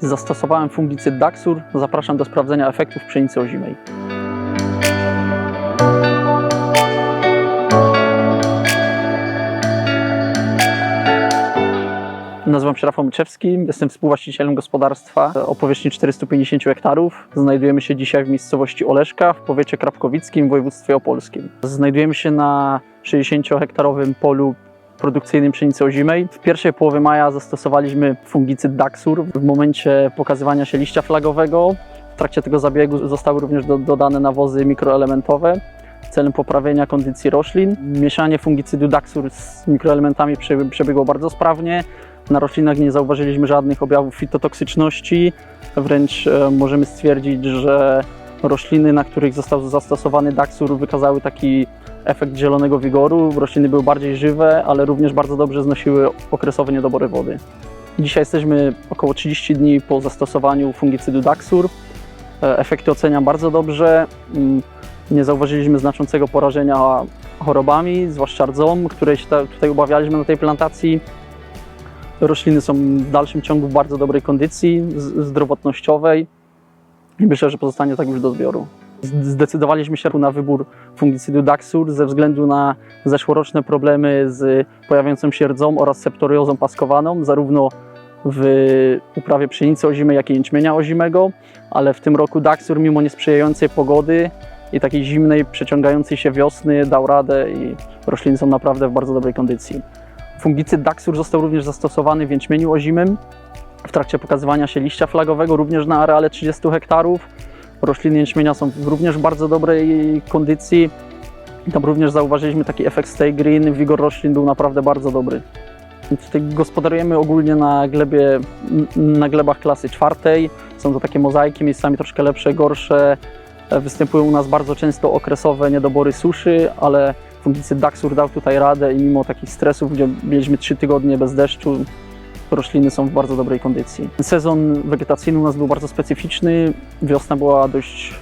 Zastosowałem fungicyd Daxur. Zapraszam do sprawdzenia efektów pszenicy ozimej. Nazywam się Rafał Myczewski, jestem współwłaścicielem gospodarstwa o powierzchni 450 hektarów. Znajdujemy się dzisiaj w miejscowości Oleszka w powiecie krapkowickim w województwie opolskim. Znajdujemy się na 60-hektarowym polu produkcyjnym pszenicy ozimej. W pierwszej połowie maja zastosowaliśmy fungicyd Daxur. W momencie pokazywania się liścia flagowego w trakcie tego zabiegu zostały również do, dodane nawozy mikroelementowe celem poprawienia kondycji roślin. Mieszanie fungicydu Daxur z mikroelementami prze- przebiegło bardzo sprawnie. Na roślinach nie zauważyliśmy żadnych objawów fitotoksyczności. Wręcz e, możemy stwierdzić, że rośliny, na których został zastosowany Daxur, wykazały taki efekt zielonego wigoru. Rośliny były bardziej żywe, ale również bardzo dobrze znosiły okresowe niedobory wody. Dzisiaj jesteśmy około 30 dni po zastosowaniu fungicydu Daxur. E, Efekty oceniam bardzo dobrze. Mm, Nie zauważyliśmy znaczącego porażenia chorobami, zwłaszcza rdzą, której się ta- tutaj obawialiśmy na tej plantacji. Rośliny są w dalszym ciągu w bardzo dobrej kondycji zdrowotnościowej i myślę, że pozostanie tak już do zbioru. Zdecydowaliśmy się na wybór fungicydu Daxur ze względu na zeszłoroczne problemy z pojawiającą się rdzą oraz septoriozą paskowaną, zarówno w uprawie pszenicy ozimej, jak i jęczmienia ozimego, ale w tym roku Daxur mimo niesprzyjającej pogody i takiej zimnej, przeciągającej się wiosny dał radę i rośliny są naprawdę w bardzo dobrej kondycji. Fungicyd Daxur został również zastosowany w jęczmieniu ozimym w trakcie pokazywania się liścia flagowego, również na areale 30 hektarów. Rośliny jęczmienia są w również bardzo dobrej kondycji. Tam również zauważyliśmy taki efekt stay green, wigor roślin był naprawdę bardzo dobry. Tutaj gospodarujemy ogólnie na glebie, na glebach klasy czwartej. Są to takie mozaiki, miejscami troszkę lepsze, gorsze. Występują u nas bardzo często okresowe niedobory suszy, ale fungicyd Daxur dał tutaj radę i mimo takich stresów, gdzie mieliśmy 3 tygodnie bez deszczu, rośliny są w bardzo dobrej kondycji. Sezon wegetacyjny u nas był bardzo specyficzny. Wiosna była dość,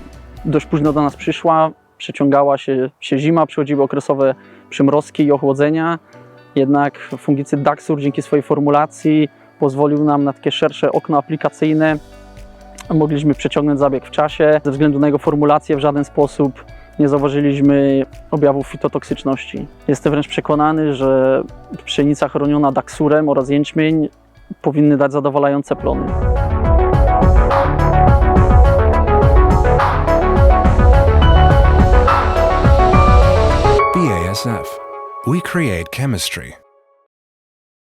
dość późno do nas przyszła. Przeciągała się, się zima, przychodziły okresowe przymrozki i ochłodzenia. Jednak fungicyd Daxur dzięki swojej formulacji pozwolił nam na takie szersze okno aplikacyjne. Mogliśmy przeciągnąć zabieg w czasie. Ze względu na jego formulację w żaden sposób nie zauważyliśmy objawów fitotoksyczności. Jestem wręcz przekonany, że pszenica chroniona Daxurem oraz jęczmień powinny dać zadowalające plony. BASF. We create chemistry.